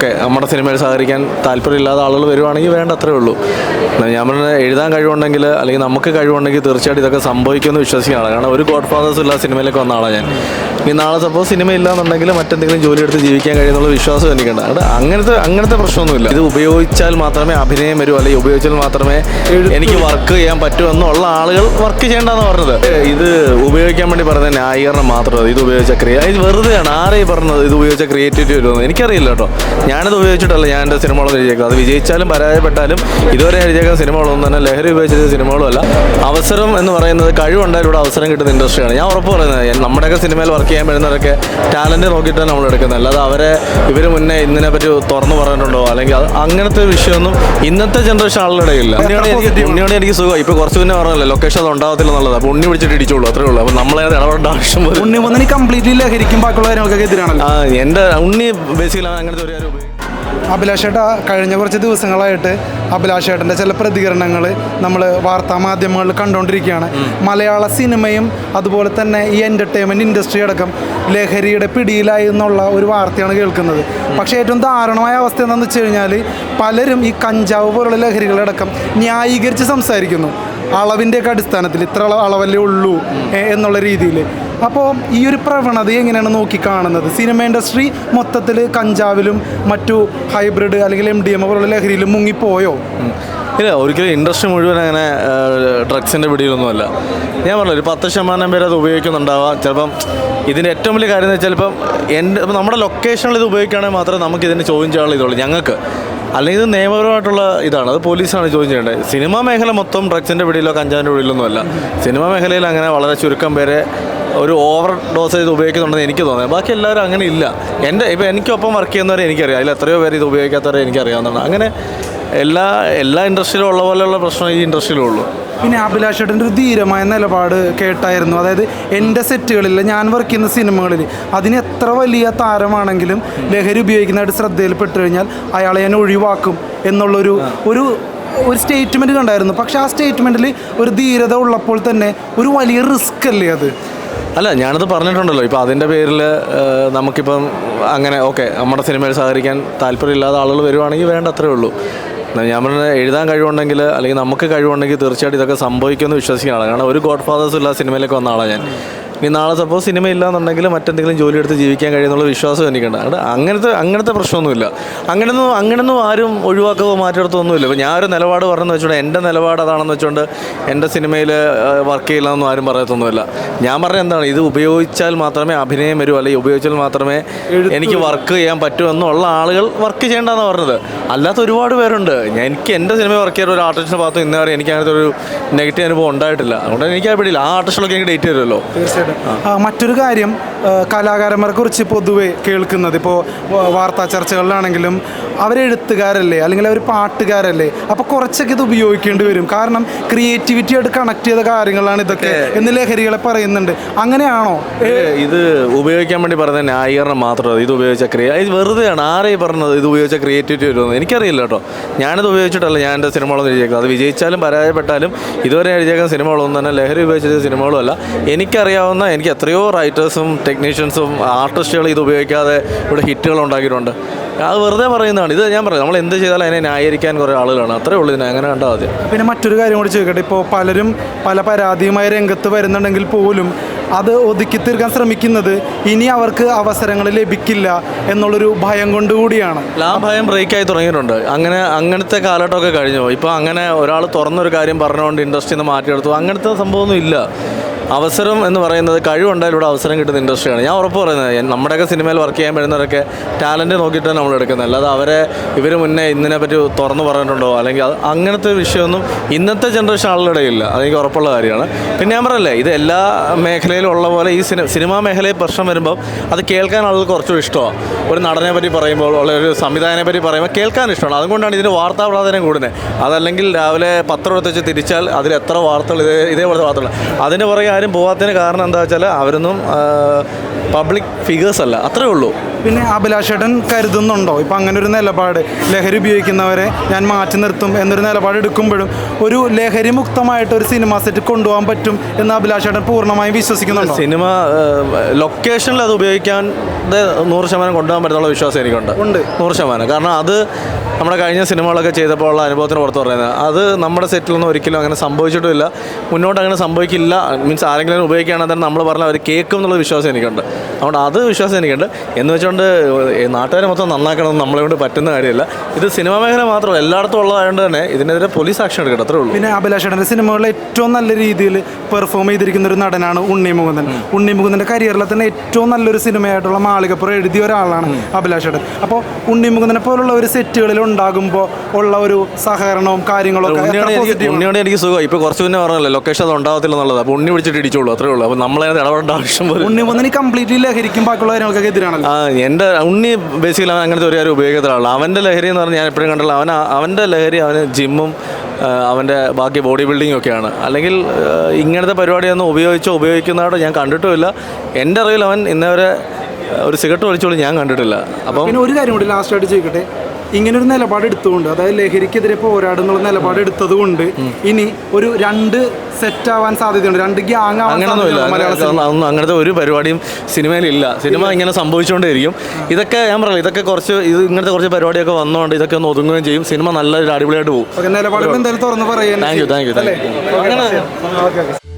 ഒക്കെ നമ്മുടെ സിനിമയിൽ സഹകരിക്കാൻ താല്പര്യമില്ലാത്ത ആളുകൾ വരുവാണെങ്കിൽ വേണ്ട അത്രേ ഉള്ളൂ. ഞാൻ പറഞ്ഞ എഴുതാൻ കഴിവുണ്ടെങ്കിൽ അല്ലെങ്കിൽ നമുക്ക് കഴിവുണ്ടെങ്കിൽ തീർച്ചയായിട്ടും ഇതൊക്കെ സംഭവിക്കുമെന്ന് വിശ്വസിക്കുകയാണ്. കാരണം ഒരു ഗോഡ് ഫാദേഴ്സ് ഇല്ല സിനിമയിലേക്ക് വന്ന ആളാണ് ഞാൻ. ഇനി നാളെ സപ്പോസ് സിനിമ ഇല്ലാന്നുണ്ടെങ്കിൽ മറ്റെന്തെങ്കിലും ജോലി എടുത്ത് ജീവിക്കാൻ കഴിയുന്നുള്ള വിശ്വാസം എനിക്കുണ്ട്. അവിടെ അങ്ങനത്തെ അങ്ങനത്തെ പ്രശ്നമൊന്നുമില്ല. ഇത് ഉപയോഗിച്ചാൽ മാത്രമേ അഭിനയം വരൂ അല്ലെങ്കിൽ ഉപയോഗിച്ചാൽ മാത്രമേ എനിക്ക് വർക്ക് ചെയ്യാൻ പറ്റൂ എന്നുള്ള ആളുകൾ വർക്ക് ചെയ്യേണ്ടെന്ന് പറഞ്ഞത്. ഇത് ഉപയോഗിക്കാൻ വേണ്ടി പറയുന്ന ന്യായീകരണം മാത്രമേ ഇത് ഉപയോഗിച്ച ക്രിയ ഇത് വെറുതെയാണ്. ആരെയും പറഞ്ഞത്? ഇത് ഉപയോഗിച്ച ക്രിയേറ്റിവിറ്റി വരുമെന്ന് എനിക്കറിയില്ല കേട്ടോ. ഞാനത് ഉപയോഗിച്ചിട്ടല്ല ഞാൻ എന്റെ സിനിമകളൊന്നും എഴുതിയേക്കുന്നത്. അത് വിജയിച്ചാലും പരാജയപ്പെട്ടാലും ഇതുവരെ എഴുതിയേക്കുന്ന സിനിമകളൊന്നും തന്നെ ലഹരി ഉപയോഗിച്ച സിനിമകളുമല്ല. അവസരം എന്ന് പറയുന്നത് കഴിവുണ്ടായാലും ഇവിടെ അവസരം കിട്ടുന്ന ഇൻഡസ്ട്രിയാണ്. ഞാൻ ഉറപ്പ് പറയുന്നത് നമ്മുടെയൊക്കെ സിനിമയിൽ വർക്ക് ചെയ്യാൻ വരുന്നവരൊക്കെ ടാലന്റ് നോക്കിയിട്ടാണ് നമ്മൾ എടുക്കുന്നത്. അല്ലാതെ അവരെ ഇവർ മുന്നേ ഇതിനെ പറ്റി തുറന്നു പറഞ്ഞിട്ടുണ്ടോ? അല്ലെങ്കിൽ അങ്ങനത്തെ വിഷയമൊന്നും ഇന്നത്തെ ജനറേഷൻ ആളുടെ ഇല്ല ഉണ്ണിയോട് എനിക്ക് സുഖം. ഇപ്പോൾ കുറച്ച് മുന്നേ പറഞ്ഞല്ലോ ലൊക്കേഷൻ അത് ഉണ്ടാകത്തില്ല എന്നുള്ളത്. അപ്പോൾ ഉണ്ണി പിടിച്ചിട്ട് ഇടിച്ചോളൂ അത്രേ ഉള്ളൂ. അപ്പോൾ നമ്മളെ ഇടപെടേണ്ട ആവശ്യം ഉണ്ണി കംപ്ലീറ്റ്ലി ലഹരിക്കും ബാക്കിയുള്ള കാര്യങ്ങൾക്കൊക്കെ എതിരാണല്ലോ. എന്റെ ഉണ്ണി ബേസിക്കലാണ് അങ്ങനത്തെ ഒരു കാര്യം അഭിലാഷേട്ട കഴിഞ്ഞ കുറച്ച് ദിവസങ്ങളായിട്ട് അഭിലാഷേട്ടന്റെ ചില പ്രതികരണങ്ങൾ നമ്മൾ വാർത്താ മാധ്യമങ്ങളിൽ കണ്ടുകൊണ്ടിരിക്കുകയാണ്. മലയാള സിനിമയും അതുപോലെ തന്നെ ഈ എന്റർടൈൻമെന്റ് ഇൻഡസ്ട്രി അടക്കം ലഹരിയുടെ പിടിയിലായി എന്നുള്ള ഒരു വാർത്തയാണ് കേൾക്കുന്നത്. പക്ഷേ ഏറ്റവും ദാരുണമായ അവസ്ഥ എന്താണെന്ന് വെച്ച് കഴിഞ്ഞാൽ പലരും ഈ കഞ്ചാവ് പോലുള്ള ലഹരികളടക്കം ന്യായീകരിച്ച് സംസാരിക്കുന്നു. അളവിന്റെയൊക്കെ അടിസ്ഥാനത്തിൽ ഇത്ര അളവല്ലേ ഉള്ളൂ എന്നുള്ള രീതിയിൽ അപ്പോൾ ഈ ഒരു പ്രവണത എങ്ങനെയാണ് നോക്കി കാണുന്നത് സിനിമ ഇൻഡസ്ട്രി മൊത്തത്തിൽ കഞ്ചാവിലും മറ്റു ഹൈബ്രിഡ് അല്ലെങ്കിൽ എം ഡി എം പോലുള്ള ലഹരിയിലും മുങ്ങിപ്പോയോ? ഇല്ല ഒരിക്കലും ഇൻഡസ്ട്രി മുഴുവൻ അങ്ങനെ ഡ്രഗ്സിന്റെ പിടിയിലൊന്നുമല്ല. ഞാൻ പറഞ്ഞു ഒരു പത്ത് ശതമാനം പേര് അത് ഉപയോഗിക്കുന്നുണ്ടാവാം. ചിലപ്പം ഇതിന്റെ ഏറ്റവും വലിയ കാര്യം എന്ന് വെച്ചാൽ ഇപ്പം എന്റെ നമ്മുടെ ലൊക്കേഷനിൽ ഇത് ഉപയോഗിക്കുകയാണെങ്കിൽ മാത്രമേ നമുക്ക് ഇതിന് ചോദ്യം ചെയ്യാനുള്ള ഇതുള്ളൂ. ഞങ്ങൾക്ക് അല്ലെങ്കിൽ ഇത് നിയമപരമായിട്ടുള്ള ഇതാണ്. അത് പോലീസാണ് ചോദ്യം ചെയ്യേണ്ടത്. സിനിമാ മേഖല മൊത്തം ഡ്രഗ്സിന്റെ പിടിയിലോ കഞ്ചാവിന്റെ പിടിയിലൊന്നും അല്ല സിനിമാ മേഖലയിൽ അങ്ങനെ വളരെ ചുരുക്കം പേരെ ഒരു ഓവർ ഡോസ് ചെയ്ത് ഉപയോഗിക്കുന്നുണ്ടെന്ന് എനിക്ക് തോന്നുന്നത് ബാക്കി എല്ലാവരും അങ്ങനെ ഇല്ല. എന്റെ ഇപ്പോൾ എനിക്കൊപ്പം വർക്ക് ചെയ്യുന്നവരെ എനിക്കറിയാം. അതിൽ എത്രയോ പേര് ഇത് ഉപയോഗിക്കാത്തവരെ എനിക്കറിയാവുന്നതാണ്. അങ്ങനെ എല്ലാ എല്ലാ ഇൻഡസ്ട്രിയിലും ഉള്ള പോലെയുള്ള പ്രശ്നം ഈ ഇൻഡസ്ട്രിയിലും ഉള്ളൂ. പിന്നെ അഭിലാഷേട്ടന്റെ ഒരു ധീരമായ നിലപാട് കേട്ടായിരുന്നു. അതായത് എന്റെ സെറ്റുകളിൽ ഞാൻ വർക്ക് ചെയ്യുന്ന സിനിമകളിൽ അതിന് എത്ര വലിയ താരമാണെങ്കിലും ലഹരി ഉപയോഗിക്കുന്നതായിട്ട് ശ്രദ്ധയിൽപ്പെട്ട് കഴിഞ്ഞാൽ അയാളെ ഞാൻ ഒഴിവാക്കും എന്നുള്ളൊരു ഒരു ഒരു സ്റ്റേറ്റ്മെന്റ് കണ്ടായിരുന്നു. പക്ഷേ ആ സ്റ്റേറ്റ്മെന്റിൽ ഒരു ധീരത ഉള്ളപ്പോൾ തന്നെ ഒരു വലിയ റിസ്ക് അല്ലേ അത്? അല്ല ഞാനത് പറഞ്ഞിട്ടുണ്ടല്ലോ. ഇപ്പോൾ അതിന്റെ പേരിൽ നമുക്കിപ്പം അങ്ങനെ ഓക്കെ നമ്മുടെ സിനിമയിൽ സഹകരിക്കാൻ താല്പര്യമില്ലാത്ത ആളുകൾ വരുവാണെങ്കിൽ വേണ്ട അത്രേ ഉള്ളൂ. പറഞ്ഞ എഴുതാൻ കഴിവുണ്ടെങ്കിൽ അല്ലെങ്കിൽ നമുക്ക് കഴിവുണ്ടെങ്കിൽ തീർച്ചയായിട്ടും ഇതൊക്കെ സംഭവിക്കുമെന്ന് വിശ്വസിക്കുകയാണ്. കാരണം ഒരു ഗോഡ് ഫാദേഴ്സ് ഇല്ല സിനിമയിലേക്ക് വന്ന ആളാണ് ഞാൻ. ഇനി നാളെ സപ്പോസ് സിനിമ ഇല്ലാന്നുണ്ടെങ്കിൽ മറ്റെന്തെങ്കിലും ജോലി എടുത്ത് ജീവിക്കാൻ കഴിയുന്നുള്ള വിശ്വാസം എനിക്കുണ്ട്. അവിടെ അങ്ങനത്തെ അങ്ങനത്തെ പ്രശ്നമൊന്നുമില്ല. അങ്ങനെയൊന്നും അങ്ങനെയൊന്നും ആരും ഒഴിവാക്കുകയോ മാറ്റിയെടുത്തൊന്നുമില്ല ഇപ്പോൾ ഞാൻ ഒരു നിലപാട് പറഞ്ഞെന്ന് വെച്ചോണ്ട് എന്റെ നിലപാട് അതാണെന്ന് വെച്ചുകൊണ്ട് എന്റെ സിനിമയിൽ വർക്ക് ചെയ്യില്ലെന്നൊന്നും ആരും പറയത്തൊന്നുമില്ല. ഞാൻ പറഞ്ഞ എന്താണ്? ഇത് ഉപയോഗിച്ചാൽ മാത്രമേ അഭിനയം വരൂ അല്ലെങ്കിൽ ഉപയോഗിച്ചാൽ മാത്രമേ എനിക്ക് വർക്ക് ചെയ്യാൻ പറ്റൂ എന്നുള്ള ആളുകൾ വർക്ക് ചെയ്യേണ്ടെന്ന് പറഞ്ഞത്. അല്ലാത്ത ഒരുപാട് പേരുണ്ട്. ഞാൻ എനിക്ക് എന്റെ സിനിമ വർക്ക് ചെയ്യാൻ ഒരു ആർട്ടിസ്റ്റിനെ ഭാഗത്ത് ഇന്നേ വരെ എനിക്ക് അങ്ങനത്തെ ഒരു നെഗറ്റീവ് അനുഭവം ഉണ്ടായിട്ടില്ല. അതുകൊണ്ട് എനിക്ക് ആ പിടിയില്ല. ആ ആർട്ടിസ്റ്റിലൊക്കെ എനിക്ക് ഡേറ്റ് തരുമല്ലോ മറ്റൊരു കാര്യം കലാകാരന്മാരെ കുറിച്ച് പൊതുവെ കേൾക്കുന്നത്. ഇപ്പോൾ വാർത്താ ചർച്ചകളിലാണെങ്കിലും അവർ എഴുത്തുകാരല്ലേ അല്ലെങ്കിൽ അവർ പാട്ടുകാരല്ലേ അപ്പോൾ കുറച്ചൊക്കെ ഇത് ഉപയോഗിക്കേണ്ടി വരും. കാരണം ക്രിയേറ്റിവിറ്റി ആയിട്ട് കണക്ട് ചെയ്ത കാര്യങ്ങളാണ് ഇതൊക്കെ എന്ന് ലഹരികളെ പറയുന്നുണ്ട്. അങ്ങനെയാണോ? ഇത് ഉപയോഗിക്കാൻ വേണ്ടി പറഞ്ഞ ന്യായീകരണം മാത്രമേ ഇത് ഉപയോഗിച്ച ക്രിയ ഇത് വെറുതെയാണ്. ആരെയും പറഞ്ഞത് ഇത് ഉപയോഗിച്ച ക്രിയേറ്റിവിറ്റി വരുമെന്ന്? എനിക്കറിയില്ല കേട്ടോ. ഞാനിത് ഉപയോഗിച്ചിട്ടല്ല ഞാൻ എന്റെ സിനിമകളൊന്നും എഴുതിയേക്കുന്നത്. അത് വിജയിച്ചാലും പരാജയപ്പെട്ടാലും ഇതുവരെ എഴുതിയേക്കുന്ന സിനിമകളൊന്നും തന്നെ ലഹരി ഉപയോഗിച്ച സിനിമകളും അല്ല. എനിക്കറിയാവുന്ന എനിക്ക് എത്രയോ റൈറ്റേഴ്സും ടെക്നീഷ്യൻസും ആർട്ടിസ്റ്റുകളും ഇത് ഉപയോഗിക്കാതെ ഇവിടെ ഹിറ്റുകൾ ഉണ്ടാക്കിയിട്ടുണ്ട്. അത് വെറുതെ പറയുന്നതാണ്. ഇത് ഞാൻ പറയാം. നമ്മൾ എന്ത് ചെയ്താലും അതിനെ ന്യായീകരിക്കാൻ കുറേ ആളുകളാണ്. അത്രേ ഉള്ളൂ ഇതിനെ അങ്ങനെ കണ്ടാൽ മതി പിന്നെ മറ്റൊരു കാര്യം കൂടി ചോദിക്കട്ടെ. ഇപ്പോൾ പലരും പല പരാതിയുമായി രംഗത്ത് വരുന്നുണ്ടെങ്കിൽ പോലും അത് ഒതുക്കി തീർക്കാൻ ശ്രമിക്കുന്നത് ഇനി അവർക്ക് അവസരങ്ങൾ ലഭിക്കില്ല എന്നുള്ളൊരു ഭയം കൊണ്ടുകൂടിയാണ് ആ ഭയം ബ്രേക്കായി തുടങ്ങിയിട്ടുണ്ട്. അങ്ങനെ അങ്ങനത്തെ കാലഘട്ടമൊക്കെ കഴിഞ്ഞു. ഇപ്പോൾ അങ്ങനെ ഒരാൾ തുറന്നൊരു കാര്യം പറഞ്ഞുകൊണ്ട് ഇൻഡസ്ട്രിയിൽ നിന്ന് മാറ്റിയെടുത്തു. അങ്ങനത്തെ സംഭവമൊന്നും ഇല്ല. അവസരം എന്ന് പറയുന്നത് കഴിവുണ്ടായാലും ഇവിടെ അവസരം കിട്ടുന്ന ഇൻഡസ്ട്രിയാണ്. ഞാൻ ഉറപ്പ് പറയുന്നത് നമ്മുടെയൊക്കെ സിനിമയിൽ വർക്ക് ചെയ്യാൻ വരുന്നവരൊക്കെ ടാലന്റ് നോക്കിയിട്ടാണ് നമ്മൾ എടുക്കുന്നത്. അല്ലാതെ അവരെ ഇവർ മുന്നേ ഇന്നിനെ പറ്റി തുറന്നു പറഞ്ഞിട്ടുണ്ടോ? അല്ലെങ്കിൽ അങ്ങനത്തെ വിഷയമൊന്നും ഇന്നത്തെ ജനറേഷൻ ആളുകളുടെ ഇല്ല അതെനിക്ക് ഉറപ്പുള്ള കാര്യമാണ്. പിന്നെ ഞാൻ പറയല്ലേ ഇത് എല്ലാ മേഖലയിലും ഉള്ള പോലെ ഈ സിനിമ സിനിമാ മേഖലയിൽ പ്രശ്നം വരുമ്പോൾ അത് കേൾക്കാൻ ആളുകൾ കുറച്ചും ഇഷ്ടമാണ് ഒരു നടനെ പറ്റി പറയുമ്പോൾ ഉള്ള ഒരു സംവിധായകനെ പറ്റി പറയുമ്പോൾ കേൾക്കാൻ ഇഷ്ടമാണ്. അതുകൊണ്ടാണ് ഇതിന് വാർത്താ പ്രാധാന്യം കൂടുന്നത്. അതല്ലെങ്കിൽ രാവിലെ പത്രം എടുത്ത് വെച്ച് തിരിച്ചാൽ അതിൽ എത്ര വാർത്തകൾ ഇതേ ഇതേപോലത്തെ വാർത്തകൾ അതിന്റെ പുറകെ ആരും പോകാത്തതിന് കാരണം എന്താ വെച്ചാൽ അവരൊന്നും പബ്ലിക് ഫിഗേഴ്സ് അല്ല. അത്രേ ഉള്ളൂ. പിന്നെ അഭിലാഷേട്ടൻ കരുതുന്നുണ്ടോ? ഇപ്പം അങ്ങനെ ഒരു നിലപാട് ലഹരി ഉപയോഗിക്കുന്നവരെ ഞാൻ മാറ്റി നിർത്തും എന്നൊരു നിലപാട് എടുക്കുമ്പോഴും ഒരു ലഹരി മുക്തമായിട്ട് ഒരു സിനിമ സെറ്റ് കൊണ്ടുപോകാൻ പറ്റും എന്ന് അഭിലാഷേട്ടൻ പൂർണമായും വിശ്വസിക്കുന്നുണ്ടോ? സിനിമ ലൊക്കേഷനിൽ അത് ഉപയോഗിക്കാൻ നൂറ് ശതമാനം കൊണ്ടുപോകാൻ പറ്റുന്ന വിശ്വാസം എനിക്കുണ്ട്. ഉണ്ട്. നൂറ് ശതമാനം. കാരണം അത് നമ്മുടെ കഴിഞ്ഞ സിനിമകളൊക്കെ ചെയ്തപ്പോൾ ഉള്ള അനുഭവത്തിന് പുറത്ത് പറയുന്നത്. അത് നമ്മുടെ സെറ്റിലൊന്നും ഒരിക്കലും അങ്ങനെ സംഭവിച്ചിട്ടില്ല. മുന്നോട്ട് അങ്ങനെ സംഭവിക്കില്ല. മീൻസ് ആരെങ്കിലും ഉപയോഗിക്കുകയാണെങ്കിൽ തന്നെ നമ്മൾ പറഞ്ഞാൽ അവർ കേൾക്കും എന്നുള്ള വിശ്വാസം എനിക്കുണ്ട്. അതുകൊണ്ട് അത് വിശ്വാസം എനിക്കുണ്ട്. എന്ന് വെച്ചുകൊണ്ട് ഈ നാട്ടുകാരെ മൊത്തം നന്നാക്കണം നമ്മളെ കൊണ്ട് പറ്റുന്ന കാര്യമില്ല. ഇത് സിനിമാ മേഖല മാത്രമല്ല എല്ലായിടത്തും ഉള്ളതായതുകൊണ്ട് തന്നെ ഇതിനെതിരെ പോലീസ് ആക്ഷൻ എടുക്കട്ടെ അത്രേ ഉള്ളൂ. പിന്നെ അഭിലാഷേട്ടന്റെ സിനിമകളിൽ ഏറ്റവും നല്ല രീതിയിൽ പെർഫോം ചെയ്തിരിക്കുന്ന ഒരു നടനാണ് ഉണ്ണി മുകുന്ദൻ. ഉണ്ണി മുകുന്ദന്റെ കരിയറിലെ തന്നെ ഏറ്റവും നല്ലൊരു സിനിമയായിട്ടുള്ള മാളികപ്പുറം എഴുതിയ ഒരാളാണ് അഭിലാഷേട്ടൻ അപ്പോൾ ഉണ്ണി മുകുന്ദനെ പോലുള്ള ഒരു സെറ്റുകളിൽ ഉണ്ടാകുമ്പോൾ ഉള്ള ഒരു സഹകരണവും കാര്യങ്ങളും ഒക്കെ ഉണ്ണിയോട് എനിക്ക് സുഖം. ഇപ്പൊ കുറച്ച് മുന്നേ പറഞ്ഞല്ലോ ലൊക്കേഷൻ അത് ഉണ്ടാവത്തില്ല എന്നുള്ളത്. അപ്പോൾ ഉണ്ണി വിളിച്ചിട്ട് ഇടിച്ചോളൂ അത്രേ ഉള്ളൂ. അപ്പോൾ നമ്മളെ ഇടപെടേണ്ട ആവശ്യം ഉണ്ണി മുകുന്ദൻ കംപ്ലീറ്റ്ലി ലഹരിക്കും ബാക്കിയുള്ള കാര്യങ്ങൾക്കൊക്കെ എതിരാണല്ലോ. എന്റെ ഉണ്ണി ബേസിക്കലി അവൻ അങ്ങനത്തെ ഒരു കാര്യം ഉപയോഗിക്കത്തില്ല അവന്റെ ലഹരി എന്ന് പറഞ്ഞാൽ ഞാൻ എപ്പോഴും കണ്ടുള്ള അവൻ അവന്റെ ലഹരി അവന് ജിമ്മും അവന്റെ ബാക്കി ബോഡി ബിൽഡിങ്ങും ഒക്കെയാണ്. അല്ലെങ്കിൽ ഇങ്ങനത്തെ പരിപാടിയൊന്നും ഉപയോഗിച്ചോ ഉപയോഗിക്കുന്നതായിട്ട് ഞാൻ കണ്ടിട്ടുമില്ല. എന്റെ അറിവിൽ അവൻ ഇന്നേവരെ ഒരു സിഗരറ്റ് വലിച്ചോളൂ ഞാൻ കണ്ടിട്ടില്ല. അപ്പം ഒരു കാര്യം കൂടി ലാസ്റ്റ് ആയിട്ട് ചോദിക്കട്ടെ? ഇങ്ങനെ നിലപാടെടുത്തുകൊണ്ട് നിലപാട് എടുത്തുകൊണ്ട് അതായത് ലഹരിക്കെതിരെ പോരാടുന്നുള്ള നിലപാട് എടുത്തത് കൊണ്ട് ഇനി ഒരു രണ്ട് സെറ്റ് ആവാൻ സാധ്യതയുണ്ട്. രണ്ട് ഗ്യാങ് ആവാൻ അങ്ങനത്തെ ഒരു പരിപാടിയും സിനിമയിലില്ല. സിനിമ ഇങ്ങനെ സംഭവിച്ചുകൊണ്ടേയിരിക്കും. ഇതൊക്കെ ഞാൻ പറയാം ഇതൊക്കെ കുറച്ച് ഇത് ഇങ്ങനത്തെ കുറച്ച് പരിപാടിയൊക്കെ വന്നുകൊണ്ട് ഇതൊക്കെ ഒന്ന് ഒതുങ്ങുകയും ചെയ്യും. സിനിമ നല്ലൊരു അടിപൊളിയായിട്ട് പോകും. നിലപാട് എന്തായാലും തുറന്ന് പറയാൻ thank you thank you thank you okay okay